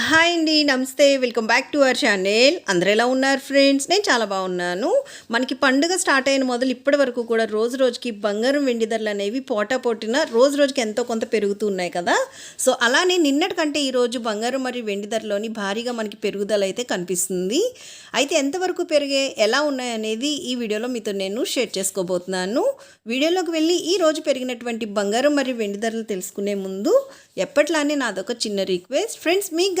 Hi అండి నమస్తే. Welcome back to our channel. అందరూ ఎలా ఉన్నారు ఫ్రెండ్స్? నేను చాలా బాగున్నాను. మనకి పండుగ స్టార్ట్ అయిన మొదలు ఇప్పటి వరకు కూడా రోజు రోజుకి బంగారం వెండి ధరలు అనేవి పోటా పోటీన రోజు రోజుకి ఎంతో కొంత పెరుగుతూ ఉన్నాయి కదా. సో అలానే నిన్నటి కంటే ఈరోజు బంగారం మరియు వెండి ధరలోని భారీగా మనకి పెరుగుదల అయితే కనిపిస్తుంది. అయితే ఎంతవరకు పెరిగే ఎలా ఉన్నాయి అనేది ఈ వీడియోలో మీతో నేను షేర్ చేసుకోబోతున్నాను. వీడియోలోకి వెళ్ళి ఈ రోజు పెరిగినటువంటి బంగారం మరియు వెండి ధరలు తెలుసుకునే ముందు ఎప్పట్లానే నాదొక చిన్న రిక్వెస్ట్. ఫ్రెండ్స్ మీకు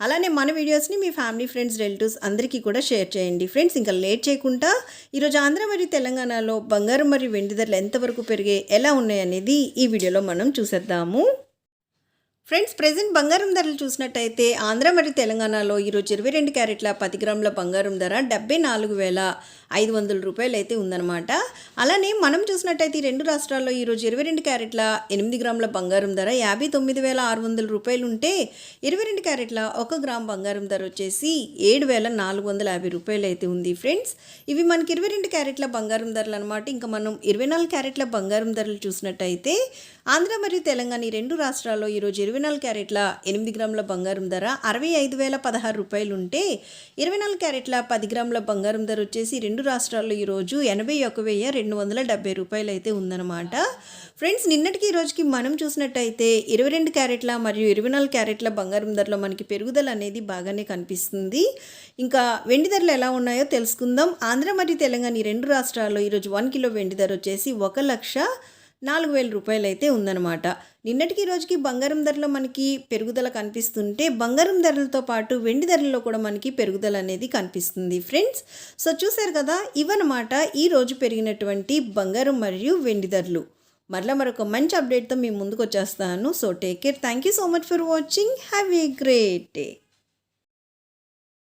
అలానే మన వీడియోస్ని మీ ఫ్యామిలీ ఫ్రెండ్స్ రిలేటివ్స్ అందరికీ కూడా షేర్ చేయండి. ఫ్రెండ్స్ ఇంకా లేట్ చేయకుండా ఈరోజు ఆంధ్ర మరియు తెలంగాణలో బంగారం మరియు వెండి ధరలు ఎంతవరకు పెరిగే ఎలా ఉన్నాయనేది ఈ వీడియోలో మనం చూసేద్దాము. ఫ్రెండ్స్ ప్రజెంట్ బంగారం ధరలు చూసినట్టయితే ఆంధ్ర మరియు తెలంగాణలో ఈరోజు ఇరవై రెండు క్యారెట్ల పది గ్రాముల బంగారం ధర డెబ్బై నాలుగు వేల ఐదు వందల రూపాయలు అయితే ఉందన్నమాట. అలానే మనం చూసినట్టయితే ఈ రెండు రాష్ట్రాల్లో ఈరోజు ఇరవై రెండు క్యారెట్ల ఎనిమిది గ్రాముల బంగారం ధర యాభై తొమ్మిది వేల ఆరు వందల రూపాయలు ఉంటే ఇరవై రెండు క్యారెట్ల ఒక గ్రామ్ బంగారం ధర వచ్చేసి ఏడు వేల నాలుగు వందల యాభై రూపాయలు అయితే ఉంది ఫ్రెండ్స్. ఇవి మనకి ఇరవై రెండు క్యారెట్ల బంగారం ధరలు అనమాట ఇంకా మనం ఇరవై నాలుగు క్యారెట్ల బంగారం ధరలు చూసినట్టయితే ఆంధ్ర మరియు తెలంగాణ ఈ రెండు రాష్ట్రాల్లో ఈరోజు ఇరవై ఇరవై నాలుగు క్యారెట్ల ఎనిమిది గ్రాముల బంగారం ధర అరవై ఐదు వేల పదహారు రూపాయలు ఉంటే ఇరవై నాలుగు క్యారెట్ల పది గ్రాముల బంగారం ధర వచ్చేసి రెండు రాష్ట్రాల్లో ఈరోజు ఎనభై ఒక వెయ్యి రెండు వందల డెబ్బై రూపాయలు అయితే ఉందన్నమాట. ఫ్రెండ్స్ నిన్నటికి ఈ రోజుకి మనం చూసినట్టయితే ఇరవై రెండు క్యారెట్ల మరియు ఇరవై నాలుగు క్యారెట్ల బంగారం ధరలో మనకి పెరుగుదల అనేది బాగానే కనిపిస్తుంది. ఇంకా వెండి ధరలు ఎలా ఉన్నాయో తెలుసుకుందాం. ఆంధ్ర మరియు తెలంగాణ ఈ రెండు రాష్ట్రాల్లో ఈరోజు వన్ కిలో వెండి ధర వచ్చేసి ఒక లక్ష నాలుగు వేల రూపాయలు అయితే ఉందన్నమాట. నిన్నటికి రోజుకి బంగారం ధరలో మనకి పెరుగుదల కనిపిస్తుంటే బంగారం ధరలతో పాటు వెండి ధరల్లో కూడా మనకి పెరుగుదల అనేది కనిపిస్తుంది ఫ్రెండ్స్. సో చూసారు కదా ఇవన్నమాట ఈ రోజు పెరిగినటువంటి బంగారం మరియు వెండి ధరలు. మరలా మరొక మంచి అప్డేట్తో మీ ముందుకు వచ్చేస్తాను so take care. Thank you so much for watching. Have a great day.